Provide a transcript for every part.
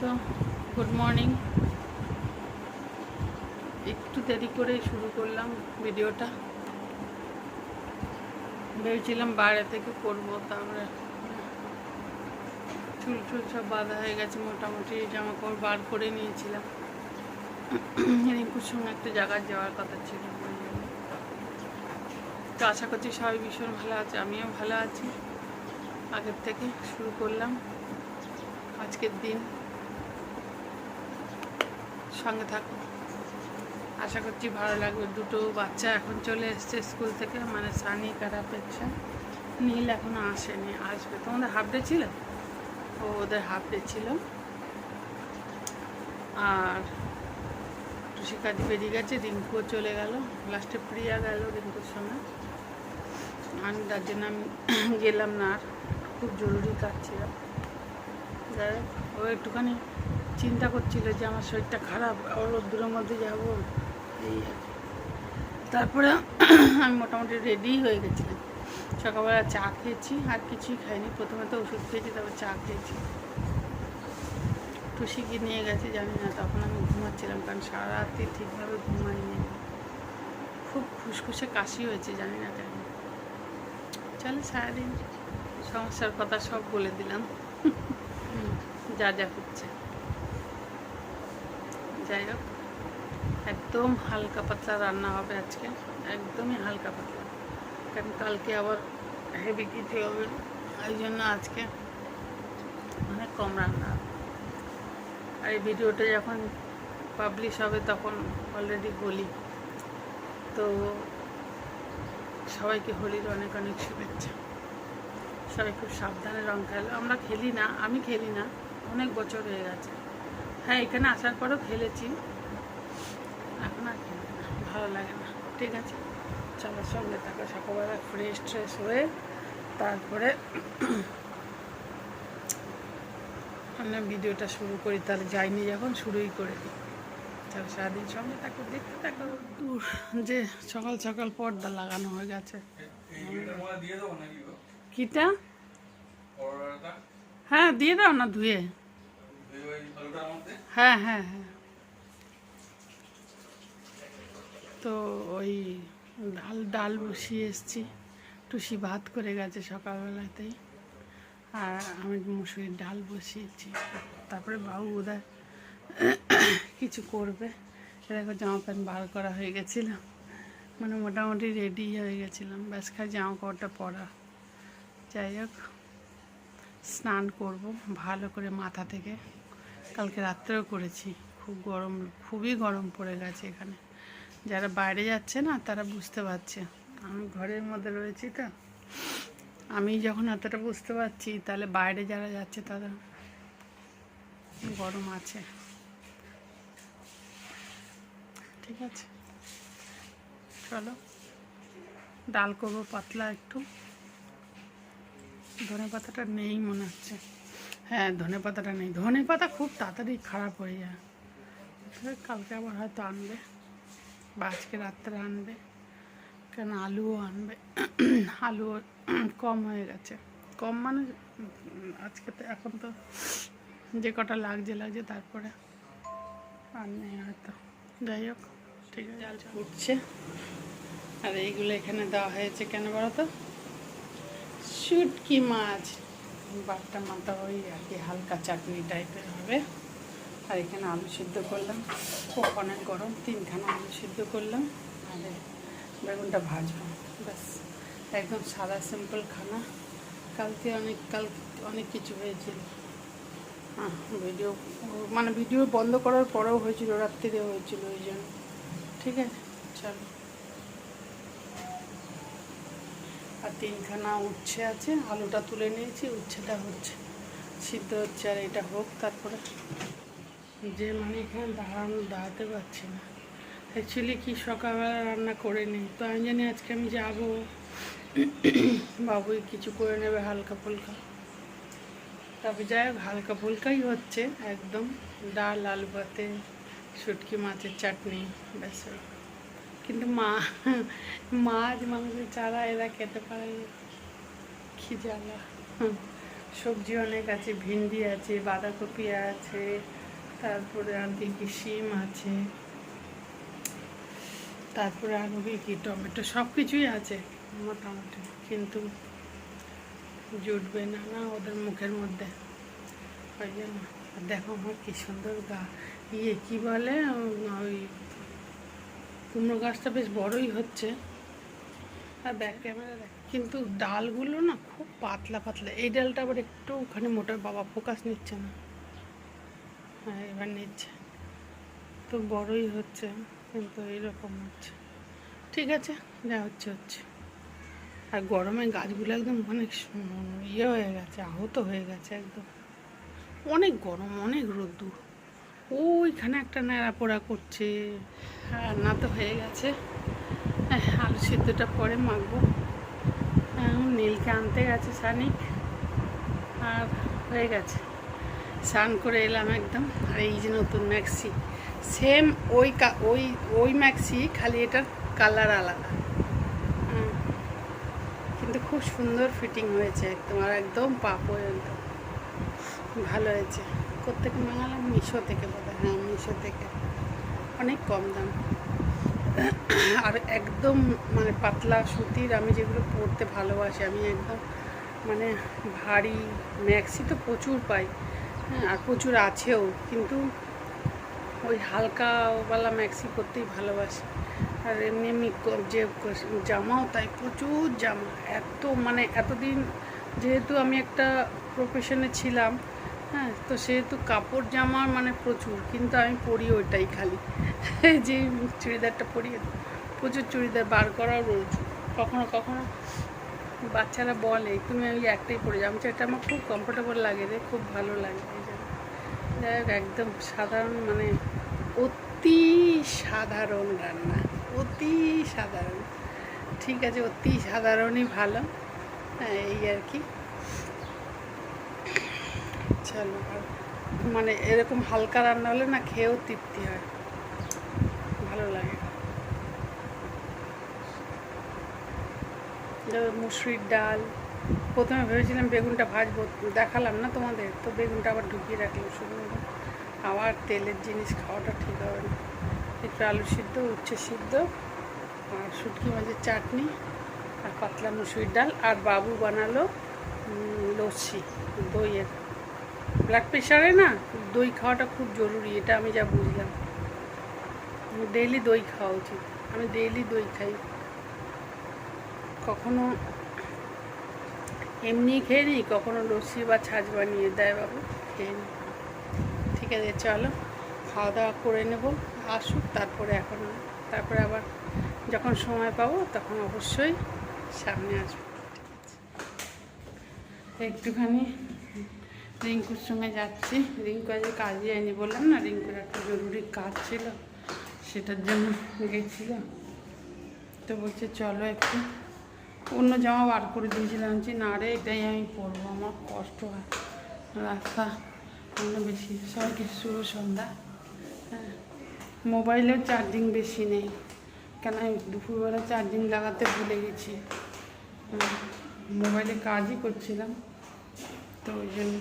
তো good morning একটু দেরি করে শুরু করলাম ভিডিওটা। ভেবেছিলাম বাইরে থেকে করব, তারপরে চুল চুল সব বাঁধা হয়ে গেছে, মোটামুটি জামা কাপড় বার করে নিয়েছিলাম। রিঙ্কুর সঙ্গে একটা জায়গায় যাওয়ার কথা ছিল। তো আশা করছি সবাই ভীষণ ভালো আছে, আমিও ভালো আছি। আগের থেকে শুরু করলাম। আজকের দিন। সঙ্গে থাকো। আশা করছি ভালো লাগবে। দুটো বাচ্চা এখন চলে এসছে স্কুল থেকে। মানে সানি কারাপেক্ষা নীল এখনও আসেনি, আসবে। তোমাদের হাফ ডে ছিল? ও, ওদের হাফ ডে ছিল। আর টুসি কাজ বেরিয়ে গেছে, রিঙ্কুও চলে গেল। লাস্টে প্রিয়া গেল রিঙ্কুর সঙ্গে। আমি তার জন্য আমি গেলাম না আর। খুব জরুরি কাজ ছিল। যাই ও একটুখানি চিন্তা করছিল যে আমার শরীরটা খারাপ রোদ্দুরের মধ্যে যাব। এই আর। তারপরে আমি মোটামুটি রেডি হয়ে গেছিলাম। সকালবেলা চা খেয়েছি, আর কিছুই খাইনি। প্রথমে তো ওষুধ খেয়েছি, তারপর চা খেয়েছি। টুসিকে নিয়ে গেছে জানি না, তখন আমি ঘুমাচ্ছিলাম, কারণ সারা রাত্রি ঠিকভাবে ঘুমাইনি খুব ফুসফুসে কাশি হয়েছে, জানি না কেন। চলো সারাদিন। সমস্যার কথা সব বলে দিলাম। যা যা হচ্ছে। যাই হোক, একদম হালকা পাতলা রান্না হবে আজকে। একদমই হালকা পাতলা। কারণ কালকে আবার হেভি কিছু হবে। ওই জন্য আজকে অনেক কম রান্না হবে। আর এই ভিডিওটা যখন পাবলিশ হবে তখন অলরেডি হোলি। তো সবাইকে হোলির অনেক অনেক শুভেচ্ছা। সবাই খুব সাবধানে রং খেলো। আমরা খেলি না আমি খেলি না। অনেক বছর হয়ে গেছে। হ্যাঁ এখানে আসার পরও খেলেছি। এখন আর খেলি না ভালো লাগে না। ঠিক আছে চলো সঙ্গে থাকো সকালবেলা ফ্রেশ ট্রেশ হয়ে তারপরে আমরা ভিডিওটা শুরু করি। তাহলে যাইনি যখন শুরুই করে দিই। চলো সারাদিন সঙ্গে থাকো দেখতে থাকো। যে সকাল সকাল পর্দা লাগানো হয়ে গেছে। কিটা? হ্যাঁ দিয়ে দাও না ধুয়ে। হ্যাঁ হ্যাঁ হ্যাঁ। তো ওই ডাল ডাল বসিয়ে এসছি। টুসি ভাত করে গেছে সকালবেলাতেই। আর আমি মুসুরির ডাল বসিয়েছি। তারপরে বাবু বোধহয় কিছু করবে। এরকম জামা প্যান্ট বার করা হয়ে গেছিল। মানে মোটামুটি রেডি হয়ে গেছিলাম। ব্যাস খালি জামা কাপড়টা পরা। যাই হোক। স্নান করব ভালো করে মাথা থেকে। কালকে রাত্রেও করেছি, খুব গরম, খুবই গরম পড়ে গেছে এখানে। যারা বাইরে যাচ্ছে না, তারা বুঝতে পারছে। আমি ঘরের মধ্যে রয়েছি তো। আমি যখন এতটা বুঝতে পারছি, তাহলে বাইরে যারা যাচ্ছে, তারা গরম আছে। ঠিক আছে? চলো। ডাল করব পাতলা একটু। ধনে পাতাটা নেই মনে হচ্ছে। হ্যাঁ ধনে পাতাটা নেই। ধনে পাতা খুব তাড়াতাড়ি খারাপ হয়ে যায়। কালকে আবার হয়তো আনবে বা আজকে রাত্রে আনবে। কেন আলুও আনবে। আলু কম হয়ে গেছে। কম মানে আজকে তো এখন তো যে কটা লাগছে লাগছে তারপরে আর নেই হয়তো। যাই হোক, ঠিক আছে। আর এইগুলো এখানে দেওয়া হয়েছে কেন বলো তো? শুটকি মাছ। বাটটা মাথা ওই আর কি হালকা চাটনি টাইপের হবে। আর এখানে আলু সিদ্ধ করলাম। অনেক গরম, তিনখানা আলু সিদ্ধ করলাম। আর বেগুনটা ভাজবো, ব্যাস। একদম সাদা সিম্পল খানা। কালকে অনেক কাল অনেক কিছু হয়েছিল। হ্যাঁ ভিডিও মানে ভিডিও বন্ধ করার পরেও হয়েছিল রাত্রিরে হয়েছিল ওই জন্য। ঠিক আছে, চলো। আর তিনখানা উচ্ছে আছে, আলুটা তুলে নিয়েছি, উচ্ছেটা হচ্ছে। সিদ্ধ হচ্ছে আর এটা হোক তারপরে। যে মানে এখানে দাঁড়ানো, দাঁড়াতে পারছি না। অ্যাকচুয়ালি কি সকালবেলা রান্না করে নিই, তো আমি জানি আজকে আমি যাব। বাবুই কিছু করে নেবে হালকা ফুলকা। তবে যাই হোক, হালকা ফুলকাই হচ্ছে, একদম। ডাল আলু ভাতে শুটকি, মাছের চাটনি, ব্যাস। কিন্তু মা, মাছ, মাংস চারা এরা খেতে পারে না। কি জ্বালা। সবজি অনেক আছে, ভিন্ডি আছে, বাঁধাকপি আছে, তারপরে আর কি শিম আছে। তারপরে আরও কি কি, টমেটো সব কিছুই আছে মোটামুটি, কিন্তু জুটবে না না ওদের মুখের মধ্যে। ওই জন্য। দেখো আমার কি সুন্দর গা। ইয়ে কী বলে ওই কুমড়ো গাছটা বেশ বড়ই হচ্ছে। আর ব্যাক ক্যামেরা দেখ, কিন্তু ডালগুলো না খুব পাতলা পাতলা। এই ডালটা আবার একটু ওখানে মোটা, বাবা ফোকাস নিচ্ছে না। হ্যাঁ এবার নিচ্ছে। তো বড়ই হচ্ছে, কিন্তু এইরকম হচ্ছে। ঠিক আছে, যা হচ্ছে হচ্ছে। আর গরমে গাছগুলো একদম অনেক ইয়ে হয়ে গেছে, আহত হয়ে গেছে একদম। অনেক গরম, অনেক রোদ্দুর। ওইখানে একটা ন্যাড়া পোড়া করছে। আর না তো হয়ে গেছে। আলু সিদ্ধটা পরে মাখবো। নীলকে আনতে গেছে সানিক আর হয়ে গেছে। স্নান করে এলাম একদম। আর এই যে নতুন ম্যাক্সি। সেম ওই ওই ওই ম্যাক্সি, খালি এটার কালার আলাদা। কিন্তু খুব সুন্দর ফিটিং হয়েছে একদম। আর একদম পা পর্যন্ত ভালো হয়েছে। কোথেকে মাঙালাম মিশো থেকে বোধ হ্যাঁ মিশো থেকে। অনেক কম দাম। আর একদম মানে পাতলা সুতির আমি যেগুলো পরতে ভালোবাসি, আমি একদম মানে ভারী ম্যাক্সি তো প্রচুর পাই হ্যাঁ আর প্রচুর আছেও, কিন্তু ওই হালকাওয়ালা ম্যাক্সি পরতেই ভালোবাসি। আর এমনি এমনি যে জামাও তাই, প্রচুর জামা, এত মানে এতদিন যেহেতু আমি একটা প্রফেশনে ছিলাম হ্যাঁ তো সেহেতু কাপড় জামা মানে প্রচুর, কিন্তু আমি পরি ওইটাই খালি। যে চুড়িদারটা পরি, প্রচুর চুড়িদার বার করাও রোজ। কখনো কখনো বাচ্চারা বলে, তুমি ওই একটাই পরে আমি এটা আমার খুব কমফোর্টেবল লাগে রে, খুব ভালো লাগে। এই জন্য যাই হোক, একদম সাধারণ মানে অতি সাধারণ রান্না, অতি সাধারণ। ঠিক আছে, অতি সাধারণই ভালো। হ্যাঁ এই আর কি। আর মানে এরকম হালকা রান্না হলে না খেয়েও তৃপ্তি হয়। ভালো লাগে। মুসুরির ডাল। প্রথমে ভেবেছিলাম বেগুনটা ভাজবো, দেখালাম না তোমাদের, তো বেগুনটা আবার ঢুকিয়ে রাখলাম শুধু আবার তেলের জিনিস খাওয়াটা ঠিক হবে না। একটু আলু সিদ্ধ, উচ্ছে সিদ্ধ, আর শুটকি মাছের চাটনি, আর পাতলা মুসুরির ডাল, আর বাবু বানালো লস্যি, দইয়ের ব্লাড প্রেশারে না, দই খাওয়াটা খুব জরুরি, এটা আমি যা বুঝলাম। ডেইলি দই খাওয়া উচিত। আমি ডেইলি দই খাই। কখনো এমনি খেয়ে নিই কখনো লস্যি বা ছাঁচ বানিয়ে দেয় বাবু, খেয়ে নিই ঠিক আছে, চলো, খাওয়া দাওয়া করে নেব, আসুক, তারপরে এখন তারপরে আবার যখন সময় পাবো, তখন অবশ্যই সামনে আসব। একটুখানি রিঙ্কুর সঙ্গে যাচ্ছি। রিঙ্কু আজকে কাজে যায়নি বললাম না, রিঙ্কুর একটা জরুরি কাজ ছিল, সেটার জন্য গেছিল। তো বলছে, চলো একটু। অন্য জামা বার করে দিয়েছিলাম যে না রে, এটাই আমি পরবো, আমার কষ্ট হয়। রাস্তা অন্য বেশি, সবাইকে শুভ সন্ধ্যা। হ্যাঁ মোবাইলেও চার্জিং বেশি নেই, কেন আমি দুপুরবেলা চার্জিং লাগাতে ভুলে গেছি। মোবাইলে কাজই করছিলাম, তো ওই জন্য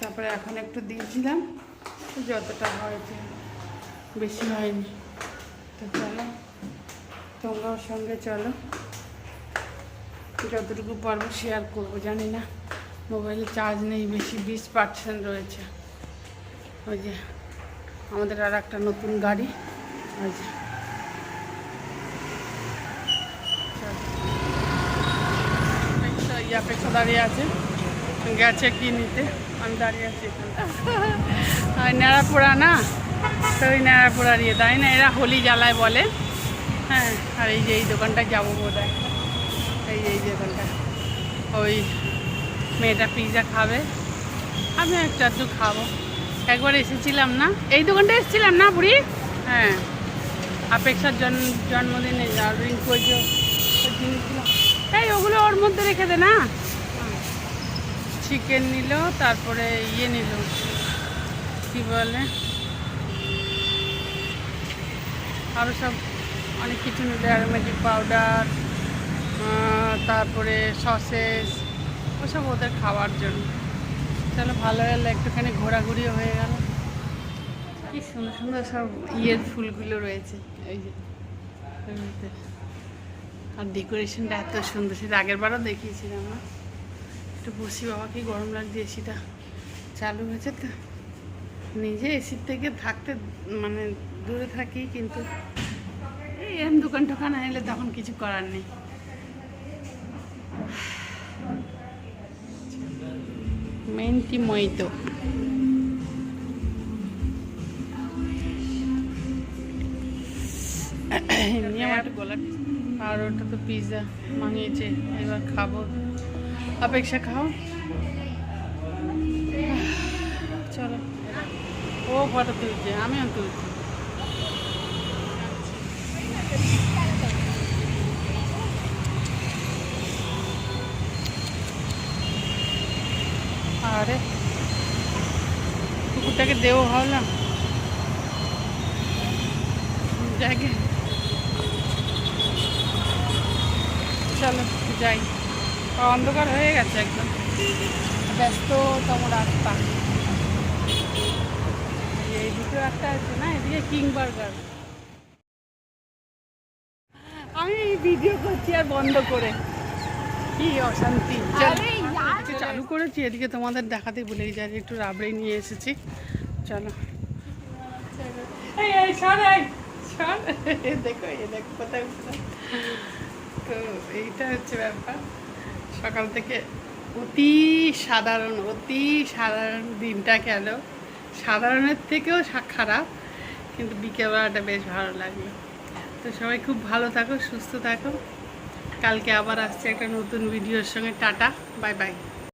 তারপরে এখন একটু দিয়েছিলাম যতটা হয়েছে বেশি হয়নি। তো চলো, তোমরাও সঙ্গে চলো। যতটুকু পারব শেয়ার করব, জানি না। মোবাইলে চার্জ নেই, বেশি বিশ পার্সেন্ট রয়েছে। ওই যে, আমাদের আর একটা নতুন গাড়ি। ওই যে। অপেক্ষা দাঁড়িয়ে আছে। গেছে কি নিতে? আমি দাঁড়িয়ে আছি ন্যাড়াপোড়া না? ওই ন্যাড়াপোড়ার ইয়ে তাই না? এরা হোলি জ্বালায় বলে। হ্যাঁ আর এই যে এই দোকানটায় যাব বোধ হয় এই যে এই দোকানটা ওই মেয়েটা পিৎজা খাবে। আমি একটু আধটু খাব। একবার এসেছিলাম না? এই দোকানটা এসেছিলাম না বুড়ি? হ্যাঁ। অপেক্ষার জন্ম জন্মদিনে রিঙ্কু ওই যে জিনিসগুলো এই ওগুলো ওর মধ্যে রেখে দে না? চিকেন নিল, তারপরে ইয়ে নিল। কি বলে? আরও সব অনেক কিছু নিল অ্যারোমেটিক পাউডার তারপরে সসেস, ওসব ওদের খাওয়ার জন্য। চলো, ভালো হলো, একটুখানি ঘোরাঘুরিও হয়ে গেল। কি সুন্দর সুন্দর সব ইয়ের ফুলগুলো রয়েছে। এই যে আর ডেকোরেশনটা এত সুন্দর, সেটা আগের বারও দেখিয়েছিলাম একটু বসি বাবা কি গরম লাগছে এসিটা। চালু হয়েছে তো। নিজে এসির থেকে থাকতে মানে দূরে থাকি কিন্তু। এই এরম দোকান টোকান এলে তখন কিছু করার নেই। মেন্টি মইতো? এমনি আমার একটু গলা আর ওটা তো পিৎজা মাঙিয়েছে এবার খাব। অপেক্ষা খাও। চলো। ও ফটো তুলছে আমিও তুলছি। আরে কুকুরটাকে দেও ভাবলাম। যাকে চলো যাই অন্ধকার হয়ে গেছে একদম। ব্যস্ততম রাস্তা এই দুটো একটা আছে না এদিকে কিং বার্গার। আমি এই ভিডিও করছি আর বন্ধ করে। কি অশান্তি। চল। করেছি এদিকে তোমাদের দেখাতে ভুলেই যাই একটু রাবড়ি নিয়ে এসেছি। চলো। দেখো এই দেখো কোথায় তো এইটা হচ্ছে ব্যাপার। সকাল থেকে অতি সাধারণ অতি সাধারণ দিনটা গেল। সাধারণের থেকেও খারাপ, কিন্তু বিকেলবেলাটা বেশ ভালো লাগল তো সবাই খুব ভালো থাকো, সুস্থ থাকো। কালকে আবার আসছে একটা নতুন ভিডিওর সঙ্গে। Tata, bye bye.